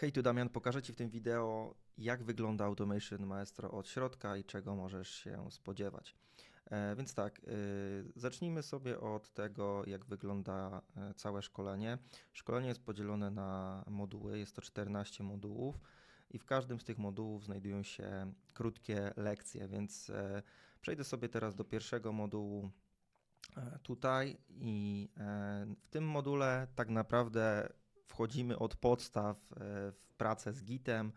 Hej, tu Damian, pokażę Ci w tym wideo, jak wygląda Automation Maestro od środka i czego możesz się spodziewać. E, więc tak, y, zacznijmy sobie od tego, jak wygląda e, całe szkolenie. Szkolenie jest podzielone na moduły, jest to 14 modułów i w każdym z tych modułów znajdują się krótkie lekcje, więc e, przejdę sobie teraz do pierwszego modułu tutaj i w tym module tak naprawdę wchodzimy od podstaw e, w pracę z Gitem,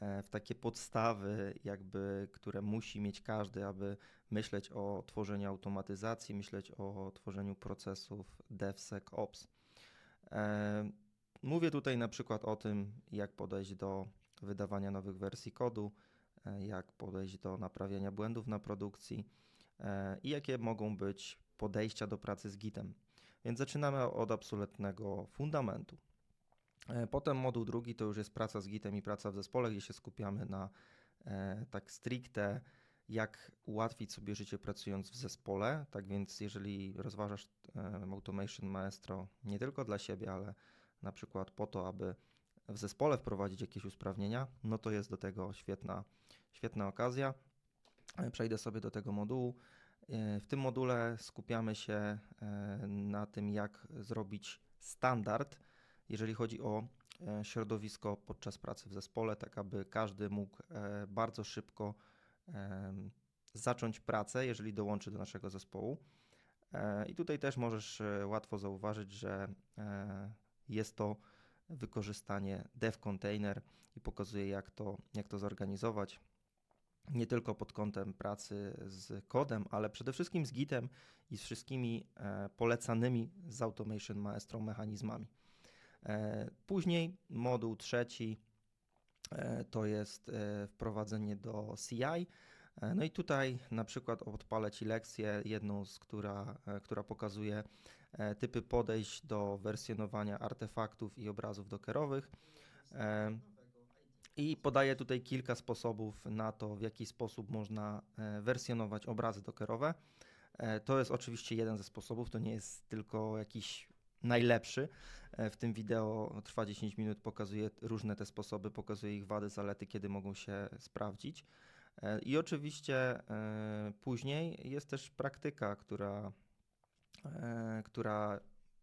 e, w takie podstawy, jakby, które musi mieć każdy, aby myśleć o tworzeniu automatyzacji, myśleć o tworzeniu procesów DevSecOps. E, mówię tutaj na przykład o tym, jak podejść do wydawania nowych wersji kodu, jak podejść do naprawiania błędów na produkcji i jakie mogą być podejścia do pracy z Gitem. Więc zaczynamy od absolutnego fundamentu. E, potem moduł drugi to już jest praca z Gitem i praca w zespole, gdzie się skupiamy na e, tak stricte jak ułatwić sobie życie pracując w zespole. Tak więc jeżeli rozważasz e, Automation Maestro nie tylko dla siebie, ale na przykład po to, aby w zespole wprowadzić jakieś usprawnienia, no to jest do tego świetna, świetna okazja. Przejdę sobie do tego modułu. W tym module skupiamy się na tym, jak zrobić standard jeżeli chodzi o e, środowisko podczas pracy w zespole, tak aby każdy mógł e, bardzo szybko zacząć pracę, jeżeli dołączy do naszego zespołu. E, I tutaj też możesz łatwo zauważyć, że jest to wykorzystanie dev container i pokazuje, jak to, jak to zorganizować. Nie tylko pod kątem pracy z kodem, ale przede wszystkim z Gitem i z wszystkimi polecanymi z Automation Maestro mechanizmami. E, później moduł trzeci e, to jest e, wprowadzenie do CI. No i tutaj na przykład odpalę Ci lekcję, jedną z która, która pokazuje typy podejść do wersjonowania artefaktów i obrazów dockerowych. I podaję tutaj kilka sposobów na to, w jaki sposób można wersjonować obrazy dockerowe. To jest oczywiście jeden ze sposobów, to nie jest tylko jakiś najlepszy. E, w tym wideo trwa 10 minut, pokazuje różne te sposoby, pokazuje ich wady, zalety, kiedy mogą się sprawdzić. E, I oczywiście e, później jest też praktyka, która, która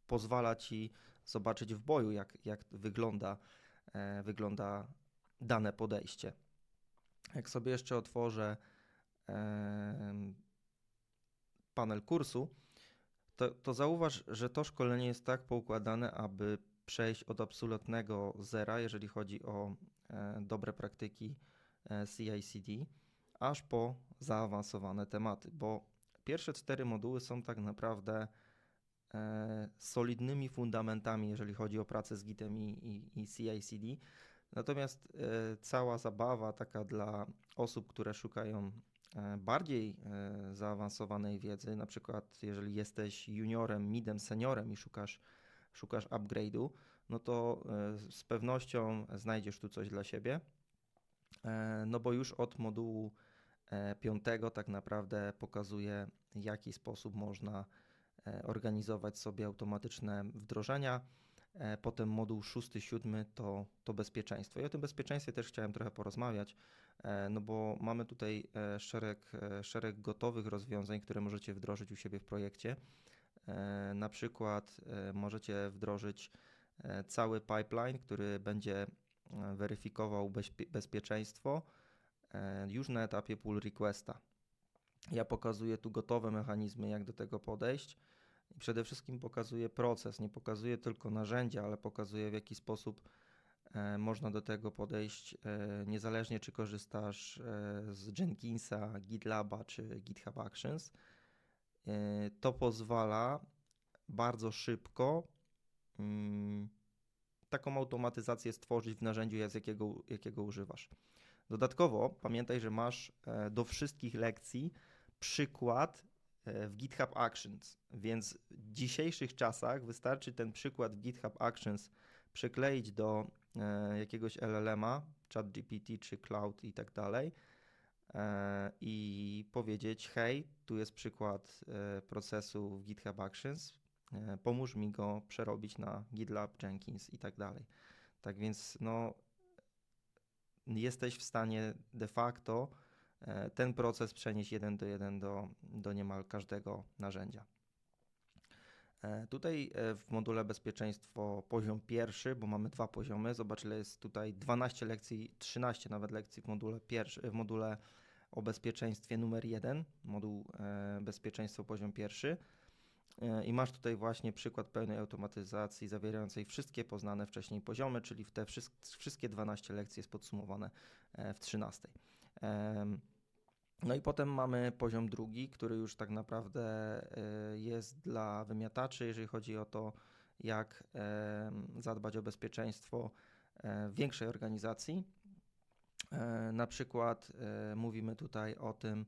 pozwala ci zobaczyć w boju, jak, jak wygląda, wygląda dane podejście. Jak sobie jeszcze otworzę panel kursu, to, to zauważ, że to szkolenie jest tak poukładane, aby przejść od absolutnego zera, jeżeli chodzi o e, dobre praktyki e, CI/CD, aż po zaawansowane tematy, bo pierwsze cztery moduły są tak naprawdę e, solidnymi fundamentami, jeżeli chodzi o pracę z Gitem i, i, i CI/CD. Natomiast cała zabawa taka dla osób, które szukają bardziej e, zaawansowanej wiedzy, na przykład jeżeli jesteś juniorem, midem, seniorem i szukasz, szukasz upgrade'u, no to e, z pewnością znajdziesz tu coś dla siebie. No bo już od modułu piątego tak naprawdę pokazuje, w jaki sposób można organizować sobie automatyczne wdrożenia E, potem moduł szósty, siódmy to, to bezpieczeństwo. I o tym bezpieczeństwie też chciałem trochę porozmawiać, e, no bo mamy tutaj e, szereg, szereg gotowych rozwiązań, które możecie wdrożyć u siebie w projekcie. Na przykład możecie wdrożyć cały pipeline, który będzie weryfikował bezpieczeństwo już na etapie pull requesta. Ja pokazuję tu gotowe mechanizmy, jak do tego podejść przede wszystkim pokazuje proces, nie pokazuje tylko narzędzia, ale pokazuje w jaki sposób e, można do tego podejść, e, niezależnie czy korzystasz e, z Jenkinsa, GitLaba czy GitHub Actions. To pozwala bardzo szybko mm, taką automatyzację stworzyć w narzędziu, z jakiego, jakiego używasz. Dodatkowo pamiętaj, że masz do wszystkich lekcji przykład w GitHub Actions, więc w dzisiejszych czasach wystarczy ten przykład w GitHub Actions przykleić do e, jakiegoś LLM-a, ChatGPT czy Cloud i tak dalej e, i powiedzieć, hej, tu jest przykład e, procesu w GitHub Actions, pomóż mi go przerobić na GitLab, Jenkins i tak dalej. Tak więc no, jesteś w stanie de facto e, ten proces przenieść jeden do jeden do, do niemal każdego narzędzia. E, tutaj e, w module bezpieczeństwo poziom pierwszy, bo mamy dwa poziomy. Zobacz, jest tutaj 12 lekcji, 13 nawet lekcji w module, pierwszy, w module o bezpieczeństwie numer jeden, moduł e, bezpieczeństwo poziom pierwszy. I masz tutaj właśnie przykład pełnej automatyzacji zawierającej wszystkie poznane wcześniej poziomy, czyli w te wszystkie 12 lekcji jest podsumowane w 13. No i potem mamy poziom drugi, który już tak naprawdę e, jest dla wymiataczy, jeżeli chodzi o to, jak zadbać o bezpieczeństwo e, większej organizacji. E, na przykład mówimy tutaj o tym,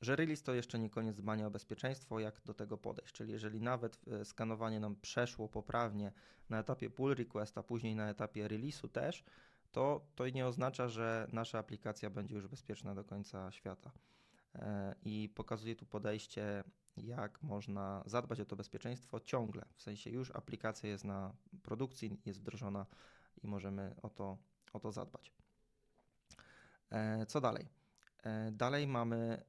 że release to jeszcze nie koniec dbania o bezpieczeństwo, jak do tego podejść. Czyli jeżeli nawet skanowanie nam przeszło poprawnie na etapie pull request, a później na etapie release'u też, to, to nie oznacza, że nasza aplikacja będzie już bezpieczna do końca świata. E, I pokazuje tu podejście, jak można zadbać o to bezpieczeństwo ciągle. W sensie już aplikacja jest na produkcji, jest wdrożona i możemy o to, o to zadbać. E, co dalej? E, dalej mamy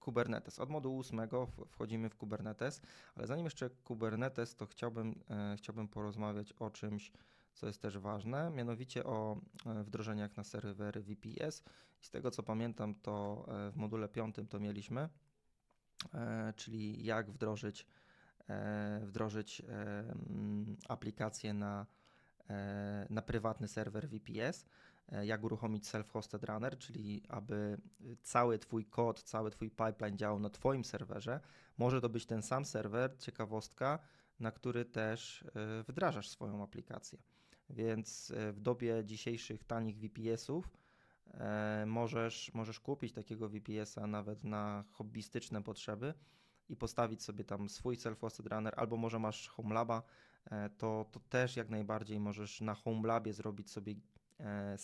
Kubernetes. Od modułu 8 wchodzimy w Kubernetes, ale zanim jeszcze Kubernetes, to chciałbym, chciałbym porozmawiać o czymś, co jest też ważne, mianowicie o e, wdrożeniach na serwery VPS. I z tego co pamiętam, to e, w module 5 to mieliśmy, e, czyli jak wdrożyć, wdrożyć aplikację na, na prywatny serwer VPS jak uruchomić self-hosted runner, czyli aby cały Twój kod, cały Twój pipeline działał na Twoim serwerze. Może to być ten sam serwer, ciekawostka, na który też wdrażasz swoją aplikację. Więc e, w dobie dzisiejszych tanich VPS-ów e, możesz, możesz kupić takiego VPS-a nawet na hobbystyczne potrzeby i postawić sobie tam swój self-hosted runner, albo może masz HomeLaba, e, to, to też jak najbardziej możesz na HomeLabie zrobić sobie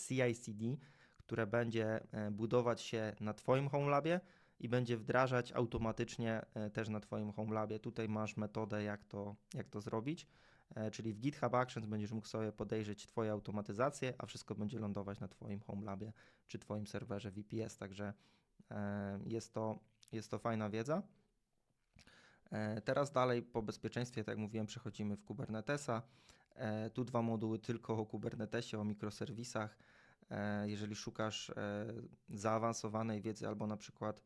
CI/CD, które będzie budować się na Twoim HomeLabie i będzie wdrażać automatycznie też na Twoim HomeLabie. Tutaj masz metodę, jak to, jak to zrobić. E, czyli w GitHub Actions będziesz mógł sobie podejrzeć Twoje automatyzacje, a wszystko będzie lądować na Twoim HomeLabie czy Twoim serwerze VPS, także e, jest to, jest to fajna wiedza. E, teraz dalej po bezpieczeństwie, tak jak mówiłem, przechodzimy w Kubernetesa. Tu dwa moduły tylko o Kubernetesie, o mikroserwisach. Jeżeli szukasz zaawansowanej wiedzy albo na przykład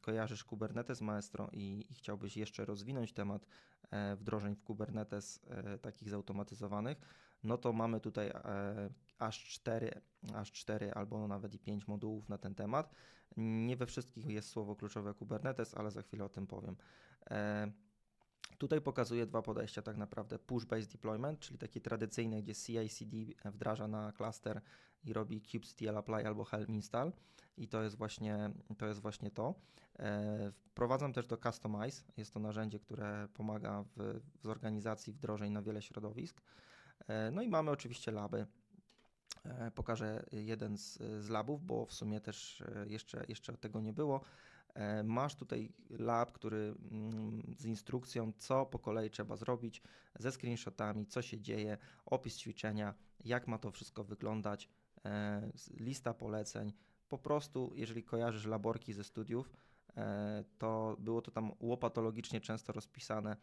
kojarzysz Kubernetes Maestro i, i, chciałbyś jeszcze rozwinąć temat e, wdrożeń w Kubernetes e, takich zautomatyzowanych, no to mamy tutaj e, aż 4, aż 4 albo nawet i 5 modułów na ten temat. Nie we wszystkich jest słowo kluczowe Kubernetes, ale za chwilę o tym powiem. Tutaj pokazuję dwa podejścia tak naprawdę. Push-based deployment, czyli taki tradycyjny, gdzie CI/CD wdraża na cluster i robi kubectl apply albo helm install i to jest właśnie to. Jest właśnie to. E, wprowadzam też do Customize. Jest to narzędzie, które pomaga w, w organizacji wdrożeń na wiele środowisk. E, no i mamy oczywiście laby. E, pokażę jeden z, z labów, bo w sumie też jeszcze, jeszcze tego nie było. Masz tutaj lab, który mm, z instrukcją, co po kolei trzeba zrobić, ze screenshotami, co się dzieje, opis ćwiczenia, jak ma to wszystko wyglądać, lista poleceń, po prostu, jeżeli kojarzysz laborki ze studiów, e, to było to tam łopatologicznie często rozpisane,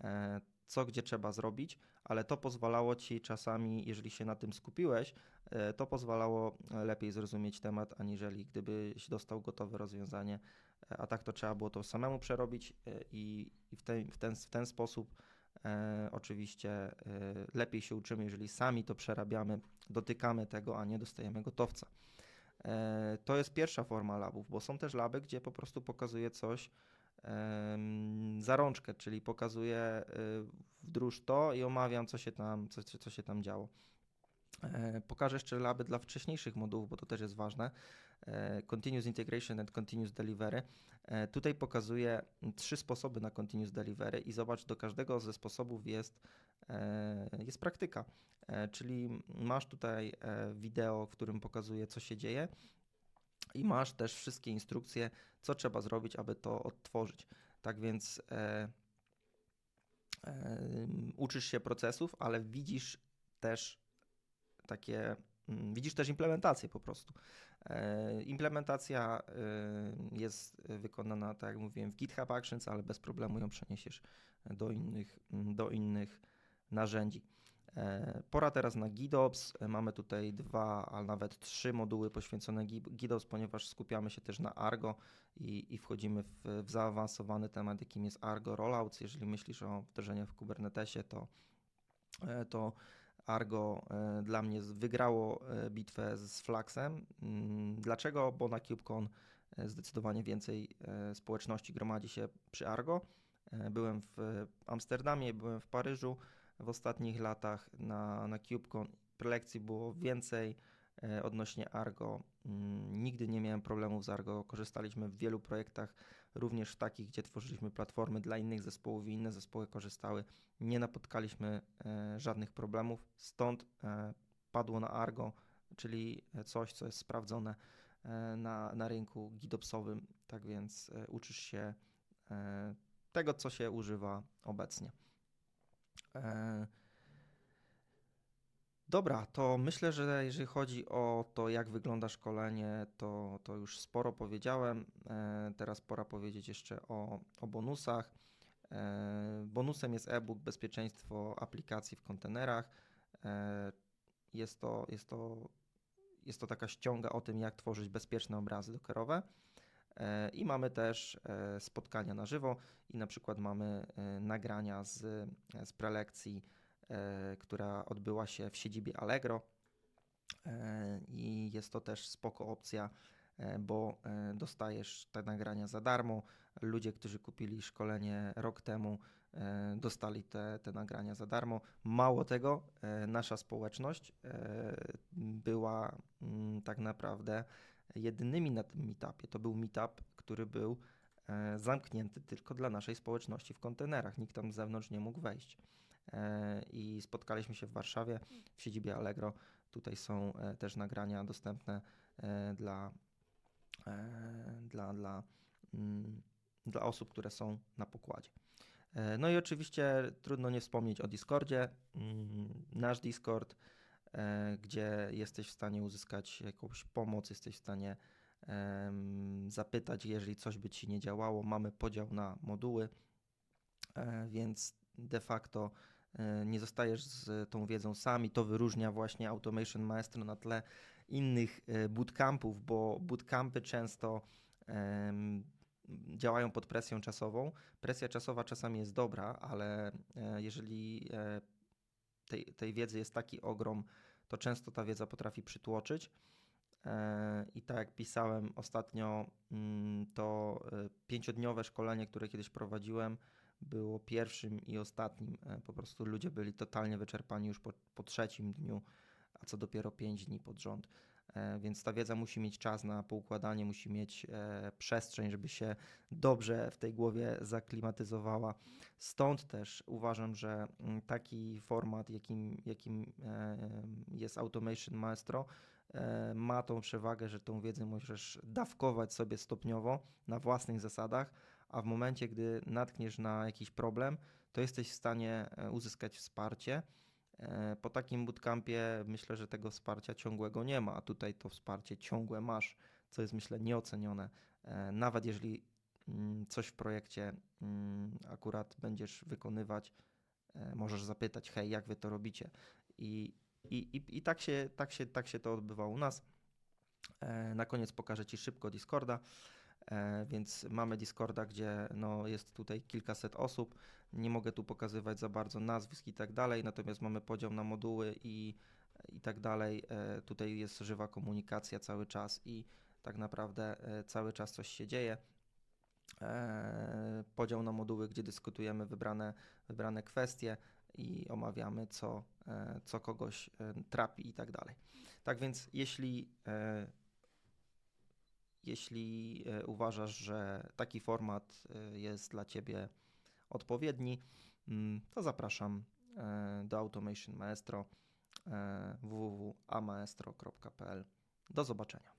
e, co gdzie trzeba zrobić, ale to pozwalało ci czasami, jeżeli się na tym skupiłeś, e, to pozwalało lepiej zrozumieć temat, aniżeli gdybyś dostał gotowe rozwiązanie, a tak to trzeba było to samemu przerobić i, w, ten, w, ten, w ten sposób e, oczywiście e, lepiej się uczymy, jeżeli sami to przerabiamy, dotykamy tego, a nie dostajemy gotowca. E, to jest pierwsza forma labów, bo są też laby, gdzie po prostu pokazuje coś za rączkę, czyli pokazuję wdróż to i omawiam, co się tam, co, co się tam działo. E, pokażę jeszcze laby dla wcześniejszych modułów, bo to też jest ważne. E, continuous Integration and Continuous Delivery. Tutaj pokazuję trzy sposoby na Continuous Delivery i zobacz, do każdego ze sposobów jest, jest praktyka. E, czyli masz tutaj e, wideo, w którym pokazuje, co się dzieje, i masz też wszystkie instrukcje, co trzeba zrobić, aby to odtworzyć. Tak więc e, em, uczysz się procesów, ale widzisz też takie, mm, widzisz też implementację po prostu. E, Implementacja y, jest wykonana, tak jak mówiłem, w GitHub Actions, ale bez problemu ją przeniesiesz do innych, do innych narzędzi. E, Pora teraz na GitOps. E, Mamy tutaj dwa, a nawet trzy moduły poświęcone Gi- GitOps, ponieważ skupiamy się też na Argo i, i wchodzimy w, w zaawansowany temat, jakim jest Argo Rollouts. Jeżeli myślisz o wdrożeniach w Kubernetesie, to, e, to Argo dla mnie wygrało bitwę z Fluxem. Mm, Dlaczego? Bo na KubeCon zdecydowanie więcej społeczności gromadzi się przy Argo. Byłem w Amsterdamie, byłem w Paryżu w ostatnich latach na, na KubeCon. Prelekcji było więcej e, odnośnie Argo. Mm, Nigdy nie miałem problemów z Argo. Korzystaliśmy w wielu projektach, również takich, gdzie tworzyliśmy platformy dla innych zespołów i inne zespoły korzystały. Nie napotkaliśmy e, żadnych problemów. Stąd e, padło na Argo, czyli coś, co jest sprawdzone na, na rynku GitOpsowym. Tak więc uczysz się tego, co się używa obecnie. E, Dobra, to myślę, że jeżeli chodzi o to, jak wygląda szkolenie, to, to już sporo powiedziałem. E, Teraz pora powiedzieć jeszcze o, o bonusach. E, Bonusem jest e-book Bezpieczeństwo aplikacji w kontenerach. Jest to, jest to, jest to taka ściąga o tym, jak tworzyć bezpieczne obrazy dockerowe. E, I mamy też e, spotkania na żywo i na przykład mamy e, nagrania z, z prelekcji, która odbyła się w siedzibie Allegro. I jest to też spoko opcja, bo dostajesz te nagrania za darmo. Ludzie, którzy kupili szkolenie rok temu, dostali te, te nagrania za darmo. Mało tego, nasza społeczność była mm, tak naprawdę jedynymi na tym meetupie. To był meetup, który był e, zamknięty tylko dla naszej społeczności w kontenerach. Nikt tam z zewnątrz nie mógł wejść. E, I spotkaliśmy się w Warszawie w siedzibie Allegro. Tutaj są e, też nagrania dostępne dla, dla, dla, mm, dla osób, które są na pokładzie. No i oczywiście trudno nie wspomnieć o Discordzie. Mm, Nasz Discord, gdzie jesteś w stanie uzyskać jakąś pomoc, jesteś w stanie zapytać, jeżeli coś by ci nie działało. Mamy podział na moduły, e, więc de facto e, nie zostajesz z tą wiedzą sam i to wyróżnia właśnie Automation Maestro na tle innych e, bootcampów, bo bootcampy często działają pod presją czasową. Presja czasowa czasami jest dobra, ale e, jeżeli e, tej, tej wiedzy jest taki ogrom, to często ta wiedza potrafi przytłoczyć. E, I tak jak pisałem ostatnio, mm, to e, pięciodniowe szkolenie, które kiedyś prowadziłem, było pierwszym i ostatnim. E, Po prostu ludzie byli totalnie wyczerpani już po, po trzecim dniu, a co dopiero pięć dni pod rząd. E, Więc ta wiedza musi mieć czas na poukładanie, musi mieć e, przestrzeń, żeby się dobrze w tej głowie zaklimatyzowała. Stąd też uważam, że mm, taki format, jakim, jakim e, jest Automation Maestro, ma tą przewagę, że tą wiedzę możesz dawkować sobie stopniowo na własnych zasadach, a w momencie, gdy natkniesz na jakiś problem, to jesteś w stanie uzyskać wsparcie. E, Po takim bootcampie myślę, że tego wsparcia ciągłego nie ma, a tutaj to wsparcie ciągłe masz, co jest myślę nieocenione. E, Nawet jeżeli mm, coś w projekcie mm, akurat będziesz wykonywać, e, możesz zapytać, hej, jak wy to robicie? I, i, i, i tak, się, tak, się, tak się to odbywa u nas. Na koniec pokażę Ci szybko Discorda. E, Więc mamy Discorda, gdzie no, jest tutaj kilkaset osób. Nie mogę tu pokazywać za bardzo nazwisk i tak dalej, natomiast mamy podział na moduły i, i tak dalej. E, Tutaj jest żywa komunikacja cały czas i tak naprawdę e, cały czas coś się dzieje. Podział na moduły, gdzie dyskutujemy wybrane, wybrane kwestie i omawiamy, co, co kogoś trapi i tak dalej. Tak więc, jeśli jeśli e, uważasz, że taki format e, jest dla Ciebie odpowiedni, mm, to zapraszam e, do Automation Maestro www.amaestro.pl. Do zobaczenia.